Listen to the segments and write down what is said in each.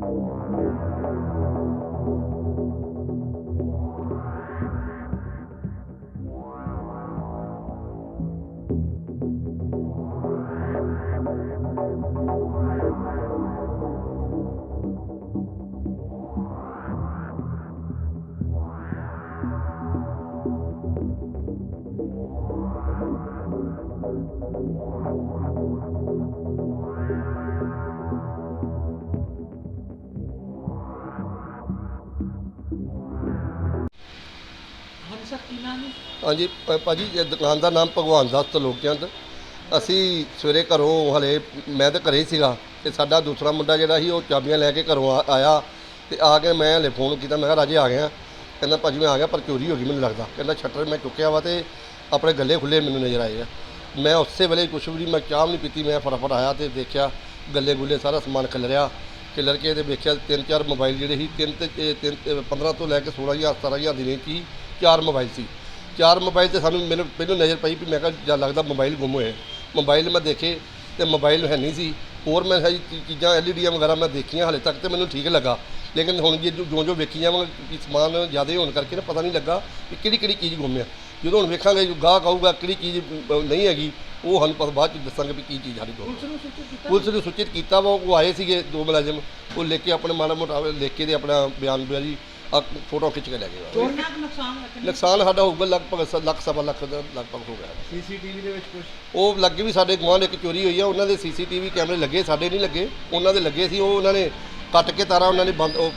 ਹਾਂਜੀ ਸਰ, ਕੀ ਨਾਮ ਹੈ? ਹਾਂਜੀ, ਭ- ਭਾਜੀ, ਇਹ ਦੁਕਾਨ ਦਾ ਨਾਮ ਭਗਵਾਨ ਦਾਸ ਤਲੋਕਚੰਦ ਅਸੀਂ ਸਵੇਰੇ ਘਰੋਂ ਹਲੇ ਮੈਂ ਤਾਂ ਘਰੇ ਹੀ ਸੀਗਾ ਤੇ ਸਾਡਾ ਦੂਸਰਾ ਮੁੰਡਾ ਜਿਹੜਾ ਸੀ, ਉਹ ਚਾਬੀਆਂ ਲੈ ਕੇ ਘਰੋਂ ਆ- ਆਇਆ ਤੇ ਆ ਕੇ ਮੈਂ ਹਲੇ ਫੋਨ ਕੀਤਾ, ਮੈਂ ਕਿਹਾ ਰਾਜੇ ਆ ਗਿਆ। ਕਹਿੰਦਾ, ਭਾਜੀ, ਮੈਂ ਆ ਗਿਆ, ਪਰ ਚੋਰੀ ਹੋ ਗਈ ਮੈਨੂੰ ਲੱਗਦਾ। ਕਹਿੰਦਾ, ਸ਼ਟਰ ਮੈਂ ਚੁੱਕਿਆ ਵਾ ਤੇ ਆਪਣੇ ਗੱਲੇ ਖੁੱਲੇ ਮੈਨੂੰ ਨਜ਼ਰ ਆਏ ਆ। ਮੈਂ ਉਸੇ ਵੇਲੇ ਕੁਛ ਵੀ ਨਹੀਂ, ਮੈਂ ਚਾਹ ਵੀ ਨਹੀਂ ਪੀਤੀ, ਮੈਂ ਫਟਾਫਟ ਆਇਆ ਤੇ ਦੇਖਿਆ ਗੱਲੇ ਗੁੱਲੇ ਸਾਰਾ ਸਮਾਨ ਖਿਲਰਿਆ। ਖਿਲਰ ਕੇ ਤੇ ਵੇਖਿਆ ਤਿੰਨ ਚਾਰ ਮੋਬਾਈਲ ਜਿਹੜੇ ਸੀ, ਤਿੰਨ ਤੇ, ਇਹ ਤਿੰਨ ਤੇ 15 ਤੋਂ ਲੈ ਕੇ 16000 17000 ਦੀ ਰੇਂਜ 'ਚ ਹੀ ਚਾਰ ਮੋਬਾਈਲ ਸੀ। ਚਾਰ ਮੋਬਾਈਲ ਤੇ ਸਾਨੂੰ ਮੈਨੂੰ ਪਹਿਲਾਂ ਨਜ਼ਰ ਪਈ ਵੀ ਮੈਂ ਕਿਹਾ ਜਾਂ ਲੱਗਦਾ ਮੋਬਾਈਲ ਗੁੰਮ ਹੋਏ ਮੋਬਾਈਲ ਮੈਂ ਦੇਖੇ ਤੇ ਮੋਬਾਈਲ ਹੈ ਨਹੀਂ ਸੀ। ਹੋਰ ਮੈਂ ਸਾਰੀ ਚੀਜ਼ਾਂ ਐਲਈਡੀਆਂ ਵਗੈਰਾ ਮੈਂ ਦੇਖੀਆਂ ਹਲੇ ਤੱਕ ਤੇ ਮੈਨੂੰ ਠੀਕ ਲੱਗਾ। ਲੇਕਿਨ ਹੁਣ ਜੇ ਜੋ ਜੋ ਵੇਖੀ ਜਾਵਾਂਗੇ ਕਿ ਸਮਾਨ ਜ਼ਿਆਦਾ ਹੋਣ ਕਰਕੇ ਨਾ ਪਤਾ ਨਹੀਂ ਲੱਗਾ ਕਿ ਕਿਹੜੀ ਕਿਹੜੀ ਚੀਜ਼ ਗੁੰਮ ਆ। ਜਦੋਂ ਹੁਣ ਵੇਖਾਂਗੇ ਜੋ ਗਾਹਕ ਆਊਗਾ ਕਿਹੜੀ ਚੀਜ਼ ਨਹੀਂ ਹੈਗੀ ਉਹ ਸਾਨੂੰ ਪਤਾ ਬਾਅਦ ਚ ਦੱਸਾਂਗੇ ਵੀ ਕੀ ਚੀਜ਼ ਸਾਡੀ ਗੁੰਮ ਪੁਲਿਸ ਨੂੰ ਸੂਚਿਤ ਕੀਤਾ? ਵਾ ਉਹ ਆਏ ਸੀਗੇ ਦੋ ਮੁਲਾਜ਼ਮ। ਉਹ ਲੈ ਕੇ ਆਪਣੇ ਮਾੜਾ ਮੋਟਾ ਲਿਖ ਕੇ ਤੇ ਆਪਣਾ ਬਿਆਨ ਬਿਆ ਜੀ। ਆ ਫੋਟੋ ਖਿੱਚ ਕੇ ਲੈ ਗਏ। ਕਿੰਨਾ ਕੁ ਨੁਕਸਾਨ ਹੋਇਆ? ਕਿੰਨਾ- ਨੁਕਸਾਨ ਸਾਡਾ ਹੋਊਗਾ ਲਗਭਗ ਸ- ਲੱਖ ਸਵਾ ਲੱਖ ਦਾ ਲਗਭਗ ਹੋ ਗਿਆ। ਸੀਸੀਟੀਵੀ ਦੇ ਵਿੱਚ ਕੁਝ ਉਹ ਲੱਗੇ ਵੀ ਸਾਡੇ ਗੁਆਂਢ ਇੱਕ ਚੋਰੀ ਹੋਈ ਆ ਉਹਨਾਂ ਦੇ ਸੀਸੀਟੀਵੀ ਕੈਮਰੇ ਲੱਗੇ ਸਾਡੇ ਨਹੀਂ ਲੱਗੇ ਉਹਨਾਂ ਦੇ ਲੱਗੇ ਸੀ ਉਹ ਉਹਨਾਂ ਨੇ ਕੱਟ ਕੇ ਤਾਰਾ ਉਹਨਾਂ ਨੇ ਬੰਦ ਉਹ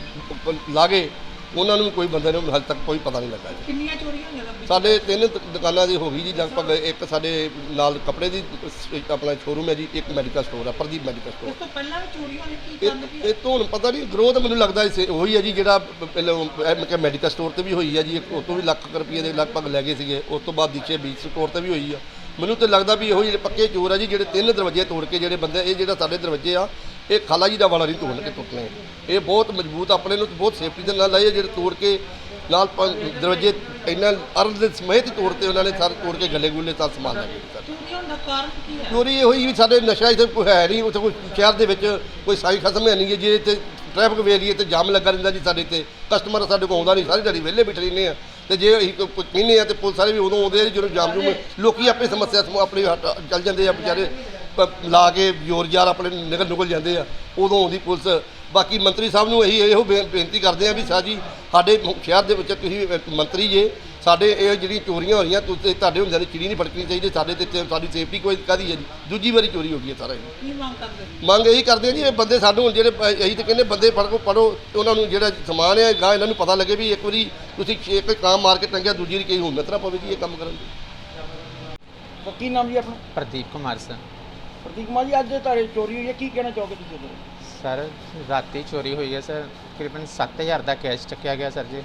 ਉਹ ਲਾ ਗਏ ਉਹਨਾਂ ਨੂੰ ਕੋਈ ਬੰਦੇ ਨੂੰ ਹਾਲੇ ਤੱਕ ਕੋਈ ਪਤਾ ਨਹੀਂ ਲੱਗਾ ਜੀ। ਕਿੰਨੀਆਂ ਚੋਰੀਆਂ ਹੋਈਆਂ ਲੰਬੀ ਸਾਡੇ ਤਿੰਨ ਦ- ਦੁਕਾਨਾਂ ਦੀ ਹੋ ਗਈ ਜੀ ਲਗਭਗ ਇੱਕ ਸਾਡੇ ਨਾਲ ਕੱਪੜੇ ਦੀ ਸ- ਆਪਣਾ ਸ਼ੋਰੂਮ ਹੈ ਜੀ ਇੱਕ ਮੈਡੀਕਲ ਸਟੋਰ ਹੈ ਪ੍ਰਦੀਪ ਮੈਡੀਕਲ ਸਟੋਰ ਇਸ ਤੋਂ ਪਹਿਲਾਂ ਵੀ ਚੋਰੀਆਂ ਹੋਈਆਂ ਕੀ ਕਾਰਨ ਕੀ ਇਹ ਇਹ ਤੋਂ ਹੁਣ ਪਤਾ ਨਹੀਂ ਗਰੋਥ ਮੈਨੂੰ ਲੱਗਦਾ ਇਸੇ ਉਹੀ ਹੈ ਜੀ ਜਿਹੜਾ ਪ- ਪਹਿਲਾਂ ਮੈਡੀਕਲ ਸਟੋਰ ਤੇ ਵੀ ਹੋਈ ਹੈ ਜੀ ਇੱਕ ਉਹ ਤੋਂ ਵੀ ਲੱਖ ਕੁ ਰੁਪਏ ਦੇ ਲਗਭਗ ਲੈ ਗਏ ਸੀਗੇ ਉਸ ਤੋਂ ਬਾਅਦ ਦੀਚੇ ਬੀਚ ਸਟੋਰ ਤੇ ਵੀ ਹੋਈ ਆ। ਮੈਨੂੰ ਤੇ ਲੱਗਦਾ ਵੀ ਇਹੋ ਜਿਹੜੇ ਪੱਕੇ ਚੋਰ ਆ ਜੀ ਜਿਹੜੇ ਤਿੰਨ ਦਰਵਾਜ਼ੇ ਤੋੜ ਕੇ ਜਿਹੜੇ ਬੰਦੇ ਇਹ ਜਿਹੜਾ ਸਾਡੇ ਦਰਵਾਜ਼ੇ ਆ ਇਹ ਖਾਲਾ ਜੀ ਦਾ ਵਾਲਾ ਨਹੀਂ ਤੋੜ ਕੇ ਟੁੱਟਣੇ ਇਹ ਬਹੁਤ ਮਜ਼ਬੂਤ ਆਪਣੇ ਨੂੰ ਬਹੁਤ ਸੇਫਟੀ ਦੇ ਨਾਲ ਲਾਏ ਆ, ਜਿਹੜੇ ਤੋੜ ਕੇ ਨਾਲ ਦਰਵਾਜ਼ੇ ਇੰਨਾ ਅਰਧ ਦੇ ਸਮੇਤ ਤੋੜਤੇ ਉਹਨਾਂ ਨੇ ਸਾਰੇ ਤੋੜ ਕੇ ਗੱਲੇ ਗੁੱਲੇ ਸਾਰਾ ਸਮਾਨ ਲੈ ਗਏ ਸਰ ਚੋਰੀ ਇਹ ਹੋਈ ਵੀ ਸਾਡੇ ਨਸ਼ਾ ਇੱਥੇ ਕੋਈ ਹੈ ਨਹੀਂ ਉੱਥੇ ਕੋਈ ਸ਼ਹਿਰ ਦੇ ਵਿੱਚ ਕੋਈ ਸਾਈ ਖਤਮ ਹੈ ਨਹੀਂ। ਜੇ ਇੱਥੇ ਟ੍ਰੈਫਿਕ ਵੇਲੀਏ ਤੇ ਜਾਮ ਲੱਗਾ ਰਹਿੰਦਾ ਜੀ ਸਾਡੇ ਤੇ ਕਸਟਮਰ ਸਾਡੇ ਕੋਲ ਆਉਂਦਾ ਨਹੀਂ ਸਾਰੀ ਦਿਹਾੜੀ ਵਿਹਲੇ ਬੈਠੇ ਰਹਿੰਦੇ ਆ। ਤੇ ਜੇ ਅਸੀਂ ਕੋਈ ਕਹਿੰਦੇ ਆ ਤੇ ਪੁਲਿਸ ਵਾਲੇ ਵੀ ਉਦੋਂ ਆਉਂਦੇ ਆ ਜਦੋਂ ਜਾਮ ਜੂਮ ਲੋਕੀ ਆਪਣੀ ਸਮੱਸਿਆ ਆਪਣੀ ਹਟ- ਚੱਲ ਜਾਂਦੇ ਆ ਵਿਚਾਰੇ। ਪ- ਲਾ ਕੇ ਜ਼ੋਰ ਜ਼ਾਰ ਆਪਣੇ ਨਿਕਲ ਨਿਕਲ ਜਾਂਦੇ ਆ। ਉਦੋਂ ਆਉਂਦੀ ਪੁਲਿਸ। ਬਾਕੀ ਮੰਤਰੀ ਸਾਹਿਬ ਨੂੰ ਇਹੀ ਇਹੋ ਬੇ- ਬੇਨਤੀ ਕਰਦੇ ਆ ਵੀ ਸਾਹ ਜੀ ਸਾਡੇ ਮ- ਸ਼ਹਿਰ ਦੇ ਵਿੱਚ ਤੁਸੀਂ ਮੰਤਰੀ ਜੇ ਸਾਡੇ ਇਹ ਜਿਹੜੀਆਂ ਚੋਰੀਆਂ ਹੋ ਰਹੀਆਂ ਤੁਸੀਂ ਤੁਹਾਡੇ ਹੁੰਦਿਆਂ ਦੀ ਚਿੜੀ ਨਹੀਂ ਫੜਕਣੀ ਚਾਹੀਦੀ ਸਾਡੇ ਤੇ ਤੇ ਸਾਡੀ ਸੇਫਟੀ ਕੋਈ ਕਾਦੀ ਹੈ ਜੀ? ਦੂਜੀ ਵਾਰੀ ਚੋਰੀ ਹੋ ਗਈ ਹੈ ਸਾਰਾ ਇਹ। ਕੀ ਮੰਗ ਕਰਦੇ? ਮੰਗ ਇਹੀ ਕਰਦੇ ਆ ਜੀ ਇਹ ਬੰਦੇ ਸਾਨੂੰ ਹੁਣ ਜਿਹੜੇ ਪ- ਅਸੀਂ ਤਾਂ ਕਹਿੰਦੇ ਬੰਦੇ ਫੜੋ ਪੜੋ ਉਹਨਾਂ ਨੂੰ ਜਿਹੜਾ ਸਮਾਨ ਹੈ ਗਾਂ ਇਹਨਾਂ ਨੂੰ ਪਤਾ ਲੱਗੇ ਵੀ ਇੱਕ ਵਾਰੀ ਤੁਸੀਂ ਇੱਕ ਕੰਮ ਮਾਰ ਕੇ ਟੰਗਿਆ ਦੂਜੀ ਵਾਰੀ ਕਈ ਹਿੰਮਤ ਨਾ ਪਵੇ ਜੀ ਇਹ ਕੰਮ ਕਰਨ ਦੀ ਕੀ ਨਾਮ ਜੀ ਆਪਣਾ? ਪ੍ਰਦੀਪ ਕੁਮਾਰ ਸਰ। ਪ੍ਰਤੀਕ ਕੁਮਾਰ ਜੀ ਅੱਜ ਤੁਹਾਡੇ ਚੋਰੀ ਹੋਈ ਹੈ ਕੀ ਕਹਿਣਾ ਚਾਹੋਗੇ ਤੁਸੀਂ ਉਹਦੇ ਸਰ ਰਾਤੀ ਚੋਰੀ ਹੋਈ ਹੈ ਸਰ। ਤਕਰੀਬਨ 7000 ਦਾ ਕੈਸ਼ ਚੱਕਿਆ ਗਿਆ ਸਰ ਜੀ।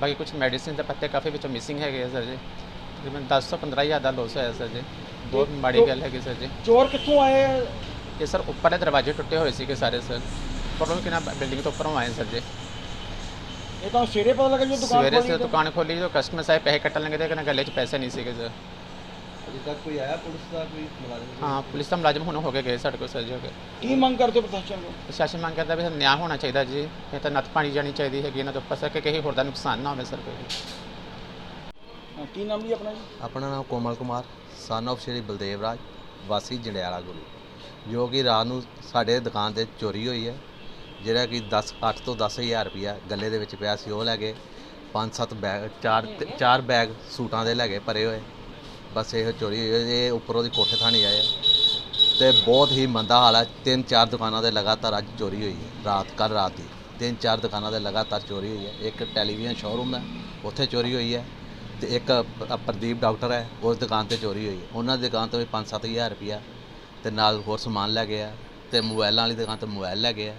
ਬਾਕੀ ਕੁਝ ਮੈਡੀਸਿਨ ਦੇ ਪੱਤੇ ਕਾਫੀ ਵਿੱਚੋਂ ਮਿਸਿੰਗ ਹੈਗੇ ਆ ਸਰ ਜੀ। ਤਕਰੀਬਨ 10 ਤੋਂ 15000 ਦਾ ਲੋਸ ਹੋਇਆ ਸਰ ਜੀ। ਬਹੁਤ ਮਾੜੀ ਗੱਲ ਹੈਗੀ ਸਰ ਜੀ। ਚੋਰ ਕਿੱਥੋਂ ਆਏ ਹੈ? ਇਹ ਸਰ ਉੱਪਰਲੇ ਦਰਵਾਜ਼ੇ ਟੁੱਟੇ ਹੋਏ ਸੀਗੇ ਸਾਰੇ ਸਰ। ਉੱਪਰੋਂ ਕਿਨਾ ਬਿਲਡਿੰਗ ਤੋਂ ਉੱਪਰੋਂ ਆਏ ਸਰ ਜੀ। ਇਹ ਤਾਂ ਸਵੇਰੇ ਪਤਾ ਲੱਗਾ ਜਦੋਂ ਦੁਕਾਨ ਸਵੇਰੇ ਖੋਲੀ ਸੇ ਤਾਂ- ਦੁਕਾਨ ਖੋਲੀ ਜੋ ਕਸਟਮਰ ਸਾਹਿਬ ਪੈਸੇ ਕੱਟਣ ਲੱਗੇ ਤੇ ਕਹਿੰਦੇ ਗੱਲੇ 'ਚ ਪੈਸੇ ਨਹੀਂ ਸੀਗੇ ਸਰ। ਅਜੇ ਤੱਕ ਕੋਈ ਆਇਆ ਪੁਲਿਸ ਦਾ ਕੋਈ ਮੁਲਾਜ਼ਮ? ਹਾਂ ਪੁਲਿਸ ਦਾ ਮੁਲਾਜ਼ਮ ਹੁਣ ਹੋ ਕੇ ਗਏ ਸਾਡੇ ਕੋਲ ਸਰ ਜੀ ਹੋ ਕੇ। ਕੀ ਮੰਗ ਕਰਦੇ ਹੋ ਪ੍ਰਸ਼ਾਸਨ ਕੋਲ ਪ੍ਰਸ਼ਾਸਨ ਮੰਗ ਕਰਦਾ ਵੀ ਸਾਨੂੰ ਨਿਆਂ ਹੋਣਾ ਚਾਹੀਦਾ ਜੀ। ਇਹ ਤਾਂ ਨੱਥ ਪਾਣੀ ਜਾਣੀ ਚਾਹੀਦੀ ਹੈਗੀ ਇਹਨਾਂ ਉੱਪਰ ਸਰ ਕਿ ਕਿਸੇ ਹੋਰ ਦਾ ਨੁਕਸਾਨ ਨਾ ਹੋਵੇ ਸਰ ਕੋਈ। ਹਾਂ, ਕੀ ਨਾਮ ਜੀ ਆਪਣਾ ਜੀ? ਆਪਣਾ ਨਾਮ ਕੋਮਲ ਕੁਮਾਰ ਸਨ of ਸ਼੍ਰੀ ਬਲਦੇਵ ਰਾਜ ਵਾਸੀ ਜੰਡਿਆਲਾ ਗੁਰੂ। ਜੋ ਕਿ ਰਾਤ ਨੂੰ ਸਾਡੇ ਦੁਕਾਨ ਤੇ ਚੋਰੀ ਹੋਈ ਹੈ। ਜਿਹੜਾ ਕਿ 10 8 ਤੋਂ 10000 ਰੁਪਇਆ ਗੱਲੇ ਦੇ ਵਿੱਚ ਪਿਆ ਸੀ ਉਹ ਲੈ ਗਏ ਪੰਜ ਸੱਤ ਬੈਗ ਚਾਰ ਚਾਰ ਬੈਗ ਸੂਟਾਂ ਦੇ ਲੈ ਗਏ ਭਰੇ ਹੋਏ। ਬਸ ਇਹੋ ਚੋਰੀ ਹੋਈ ਹੈ। ਇਹ ਉੱਪਰੋਂ ਦੀ ਕੋਠੇ ਥਾਣੀ ਆਏ ਆ। ਤੇ ਬਹੁਤ ਹੀ ਮੰਦਾ ਹਾਲ ਹੈ ਤਿੰਨ ਚਾਰ ਦੁਕਾਨਾਂ ਦੇ ਲਗਾਤਾਰ ਅੱਜ ਚੋਰੀ ਹੋਈ ਹੈ। ਰਾਤ ਕੱਲ ਰਾਤ ਦੀ ਤਿੰਨ ਚਾਰ ਦੁਕਾਨਾਂ ਦੇ ਲਗਾਤਾਰ ਚੋਰੀ ਹੋਈ ਹੈ। ਇੱਕ ਟੈਲੀਵਿਜ਼ਨ ਸ਼ੋਰੂਮ ਹੈ, ਉੱਥੇ ਚੋਰੀ ਹੋਈ ਹੈ ਤੇ ਇੱਕ ਪ੍ਰਦੀਪ ਡਾਕਟਰ ਹੈ, ਉਸ ਦੁਕਾਨ ਤੇ ਚੋਰੀ ਹੋਈ ਉਹਨਾਂ ਦੀ ਦੁਕਾਨ ਤੋਂ ਵੀ 5-7000 ਰੁਪਇਆ ਤੇ ਨਾਲ ਹੋਰ ਸਮਾਨ ਲੈ ਗਿਆ ਆ ਤੇ ਮੋਬਾਈਲਾਂ ਵਾਲੀ ਦੁਕਾਨ ਤੋਂ ਮੋਬਾਈਲ ਲੈ ਗਏ ਆ।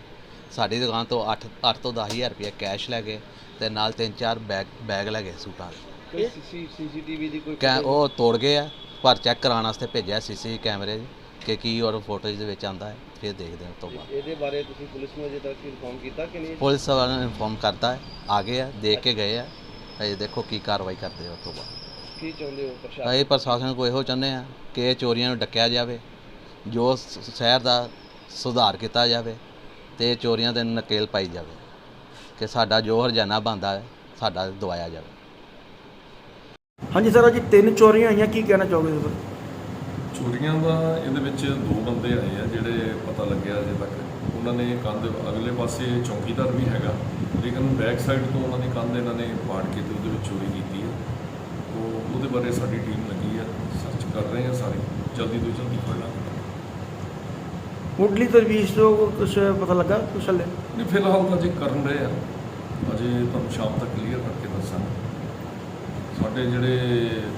ਸਾਡੀ ਦੁਕਾਨ ਤੋਂ 8 8 ਤੋਂ 10000 ਰੁਪਇਆ ਕੈਸ਼ ਲੈ ਗਏ ਤੇ ਨਾਲ ਤਿੰਨ ਚਾਰ ਬੈਗ ਬੈਗ ਲੈ ਗਏ ਸੂਟਾਂ ਦੇ। ਕੋਈ ਸੀਸੀਟੀਵੀ ਦੀ ਕੋਈ ਕੈ ਉਹ ਤੋੜ ਗਏ ਆ ਪਰ ਚੈੱਕ ਕਰਾਉਣ ਵਾਸਤੇ ਭੇਜਿਆ ਸੀਸੀ ਕੈਮਰੇ ਕਿ ਕੀ ਔਰ ਫੋਟੋਜ਼ ਦੇ ਵਿੱਚ ਆਂਦਾ ਹੈ ਫਿਰ ਦੇਖਦੇ ਹਾਂ ਉਸ ਤੋਂ ਬਾਅਦ। ਇਹਦੇ ਬਾਰੇ ਤੁਸੀਂ ਪੁਲਿਸ ਨੂੰ ਅਜੇ ਤੱਕ ਇਨਫੋਰਮ ਕੀਤਾ ਕਿ ਨਹੀਂ? ਪੁਲਿਸ ਵਾਲਿਆਂ ਨੇ ਇਨਫੋਰਮ ਕਰਤਾ ਹੈ ਆ ਗਏ ਆ ਦੇਖ ਕੇ ਗਏ ਆ ਅਜੇ ਦੇਖੋ ਕੀ ਕਾਰਵਾਈ ਕਰਦੇ ਆ ਉਸ ਤੋਂ ਬਾਅਦ। ਕੀ ਚਾਹੁੰਦੇ ਹੋ ਪ੍ਰਸ਼ਾਸਨ? ਅਸੀਂ ਪ੍ਰਸ਼ਾਸਨ ਕੋਲ ਇਹੋ ਚਾਹੁੰਦੇ ਆ ਕਿ ਇਹ ਚੋਰੀਆਂ ਨੂੰ ਡੱਕਿਆ ਜਾਵੇ ਜੋ ਸ- ਸ਼ਹਿਰ ਦਾ ਸੁਧਾਰ ਕੀਤਾ ਜਾਵੇ ਤੇ ਇਹ ਚੋਰੀਆਂ ਤੇ ਨਕੇਲ ਪਾਈ ਜਾਵੇ ਕਿ ਸਾਡਾ ਜੋ ਹਰਜਾਨਾ ਬਣਦਾ ਹੈ ਸਾਡਾ ਦਵਾਇਆ ਜਾਵੇ। ਹਾਂਜੀ ਸਰ ਅੱਜ ਤਿੰਨ ਚੋਰੀਆਂ ਹੋਈਆਂ ਕੀ ਕਹਿਣਾ ਚਾਹੋਗੇ ਇਸ ਬਾਰੇ ਚੋਰੀਆਂ ਦਾ ਇਹਦੇ ਵਿੱਚ ਦੋ ਬੰਦੇ ਆਏ ਆ ਜਿਹੜੇ ਪਤਾ ਲੱਗਿਆ ਅਜੇ ਤੱਕ। ਉਹਨਾਂ ਨੇ ਕੰਧ ਅਗਲੇ ਪਾਸੇ ਚੌਕੀਦਾਰ ਵੀ ਹੈਗਾ ਲੇਕਿਨ ਬੈਕ ਸਾਈਡ ਤੋਂ ਉਹਨਾਂ ਦੀ ਕੰਧ ਇਹਨਾਂ ਨੇ ਪਾੜ ਕੇ ਤੇ ਉਹਦੇ ਵਿੱਚ ਚੋਰੀ ਕੀਤੀ ਹੈ ਉਹ ਉਹਦੇ ਬਾਰੇ ਸਾਡੀ ਟੀਮ ਲੱਗੀ ਆ ਸਰਚ ਕਰ ਰਹੇ ਆ ਸਾਰੇ। ਜਲਦੀ ਤੋਂ ਜਲਦੀ ਫੜ ਲਾਂਗੇ ਮੁੱਢਲੀ ਤਜਵੀਜ਼ ਤੋਂ ਕੁਝ ਪਤਾ ਲੱਗਾ ਕੁਛ ਹਲੇ? ਨਹੀਂ ਫਿਲਹਾਲ ਤਾਂ ਅਜੇ ਕਰਨ ਰਹੇ ਆ। ਅਜੇ ਤੁਹਾਨੂੰ ਸ਼ਾਮ ਤੱਕ ਕਲੀਅਰ ਕਰਕੇ ਦੱਸਾਂਗੇ। ਸਾਡੇ ਜਿਹੜੇ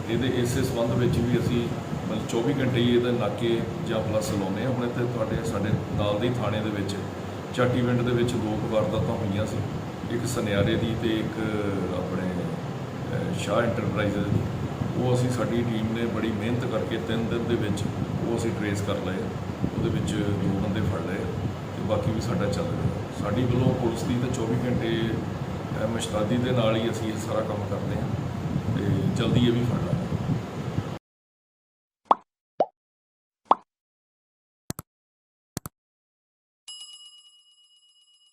ਇਹਦੇ ਇਸੇ ਸੰਬੰਧ ਵਿੱਚ ਵੀ ਅਸੀਂ ਮਤਲਬ 24 ਘੰਟੇ ਹੀ ਇਹਦੇ ਨਾਕੇ ਜਾਂ ਪਲੱਸ ਲਾਉਂਦੇ ਆ ਹੁਣ ਇੱਥੇ ਤੁਹਾਡੇ ਸਾਡੇ ਨਾਲ ਦੇ ਥਾਣੇ ਦੇ ਵਿੱਚ ਚਾਟੀ ਪਿੰਡ ਦੇ ਵਿੱਚ ਦੋ ਵਾਰਦਾਤਾਂ ਹੋਈਆਂ ਸੀ। ਇੱਕ ਸੁਨਿਆਰੇ ਦੀ ਤੇ ਇੱਕ ਆਪਣੇ ਸ਼ਾਹ ਇੰਟਰਪ੍ਰਾਈਜ਼ਸ ਦੀ। ਉਹ ਅਸੀਂ ਸਾਡੀ ਟੀਮ ਨੇ ਬੜੀ ਮਿਹਨਤ ਕਰਕੇ ਤਿੰਨ ਦਿਨ ਦੇ ਵਿੱਚ ਉਹ ਅਸੀਂ ਟਰੇਸ ਕਰ ਲਏ। ਉਹਦੇ ਵਿੱਚ ਦੋ ਬੰਦੇ ਫੜ ਲਏ ਤੇ ਬਾਕੀ ਵੀ ਸਾਡਾ ਚੱਲ ਰਿਹਾ। ਸਾਡੀ ਵੱਲੋਂ ਪੁਲਿਸ ਦੀ ਤਾਂ 24 ਘੰਟੇ ਅਹ, ਮੁਸ਼ਤਾਦੀ ਦੇ ਨਾਲ ਹੀ ਅਸੀਂ ਇਹ ਸਾਰਾ ਕੰਮ ਕਰਦੇ ਹਾਂ। ਜਲਦੀ ਇਹ ਵੀ ਫੜ ਲਾਂਗੇ